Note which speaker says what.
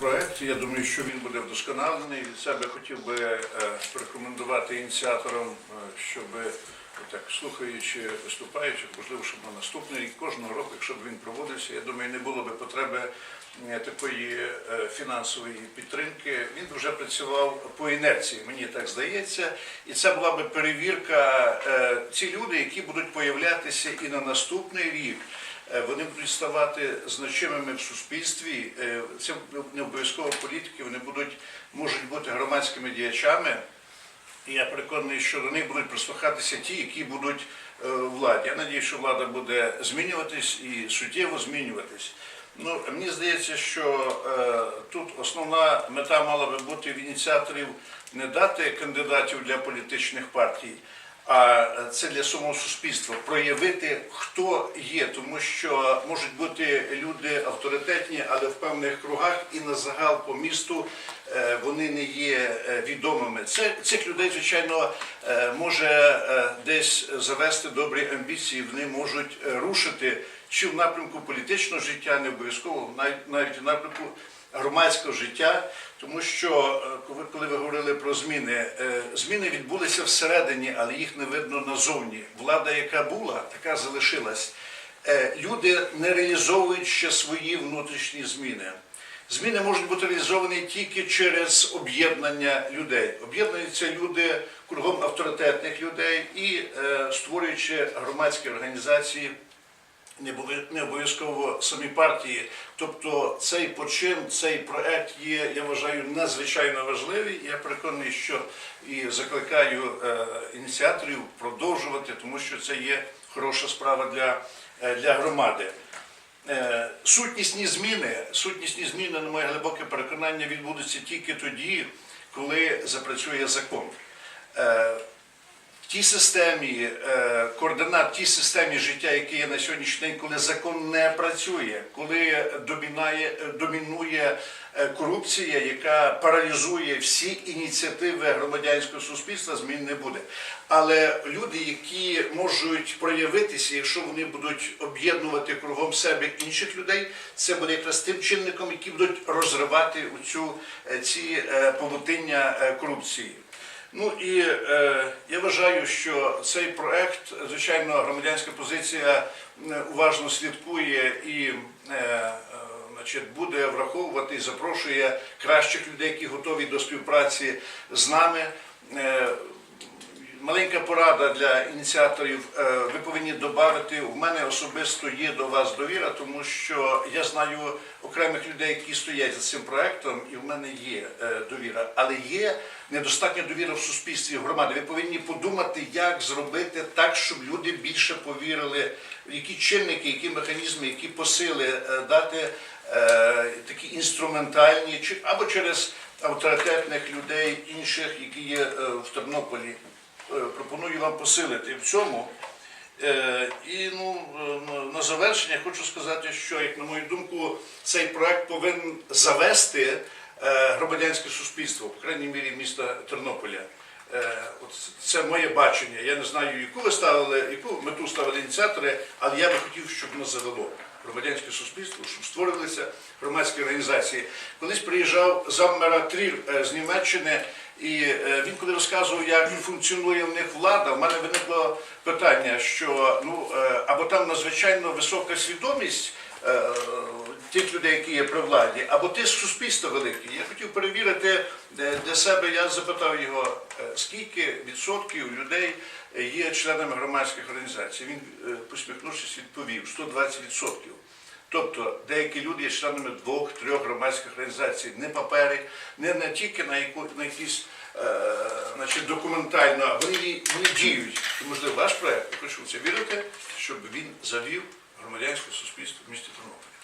Speaker 1: проект. Я думаю, що він буде вдосконалений. Від себе хотів би е, порекомендувати ініціаторам, е, щоб так слухаючи виступаючих, можливо, щоб на наступний рік кожного року, якщо б він проводився, я думаю, не було би потреби е, такої е, фінансової підтримки. Вже працював по інерції, мені так здається, і це була би перевірка. е, Ці люди, які будуть появлятися і на наступний рік. Е, Вони будуть ставати значимими в суспільстві. Е, Це не обов'язково політики, вони будуть, можуть бути громадськими діячами. Я переконаний, що до них будуть прислухатися ті, які будуть владі. Я надію, що влада буде змінюватись і суттєво змінюватись. Ну, мені здається, що е, тут основна мета мала би бути в ініціаторів не дати кандидатів для політичних партій, а це для самого суспільства проявити, хто є, тому що можуть бути люди авторитетні, але в певних кругах і на загал по місту е, вони не є е, відомими. Це цих людей, звичайно, е, може десь завести добрі амбіції. Вони можуть рушити чи в напрямку політичного життя, не обов'язково навіть в напрямку громадського життя, тому що е, коли- ви говорили про зміни, е, зміни відбулися всередині, але їх не видно назовні. Влада, яка була, така залишилась. Е, Люди не реалізовують ще свої внутрішні зміни. Зміни можуть бути реалізовані тільки через об'єднання людей. Об'єднуються люди кругом авторитетних людей і створюючи громадські організації не були не обов'язково самі партії. Тобто цей почин, цей проект є, я вважаю, надзвичайно важливий. Я переконаний, що і закликаю е, ініціаторів продовжувати, тому що це є хороша справа для, е, для громади. Е, Сутнісні зміни, сутнісні зміни, на моє глибоке переконання, відбудуться тільки тоді, коли запрацює закон. В тій системі е, координат, в тій системі життя, яке є на сьогоднішній день, коли закон не працює, коли домінає, домінує е, корупція, яка паралізує всі ініціативи громадянського суспільства, змін не буде. Але люди, які можуть проявитися, якщо вони будуть об'єднувати кругом себе інших людей, це буде якраз тим чинником, які будуть розривати цю ці е, павутиння е, корупції. Ну і е, я вважаю, що цей проект, звичайно, громадянська позиція уважно слідкує і е, е, значить, буде враховувати і запрошує кращих людей, які готові до співпраці з нами. Е, Маленька порада для ініціаторів. Е, Ви повинні додати, у мене особисто є до вас довіра, тому що я знаю окремих людей, які стоять за цим проектом, і в мене є е, довіра. Але є недостатня довіра в суспільстві в громаді. Ви повинні подумати, як зробити так, щоб люди більше повірили, в які чинники, які механізми, які посили е, дати такі інструментальні, або через авторитетних людей інших, які є в Тернополі. Е, пропоную вам посилити в цьому. Е, І ну, е, на- завершення хочу сказати, що, як на мою думку, цей проект повинен завести громадянське суспільство, в крайній мірі міста Тернополя. От це моє бачення. Я не знаю, яку ви ставили, яку мету ставили ініціатори, але я би хотів, щоб воно завело громадянське суспільство, щоб створилися громадські організації. Колись приїжджав заммера Трір е, з Німеччини, і е, він коли розказував, як функціонує в них влада, в мене виникло питання, що ну е, або там надзвичайно висока свідомість. е, Тих людей, які є при владі, або тиск суспільства великий. Я хотів перевірити для себе. Я запитав його, скільки відсотків людей є членами громадських організацій. Він, посміхнувшись, відповів 120 відсотків. Тобто деякі люди є членами двох-трьох громадських організацій, не папери, не, не тільки на, яку, на якісь е, значить, документально, вони, вони діють. Можливо, ваш проект, я хочу в це вірити, щоб він завів громадянське суспільство в місті Тернополі.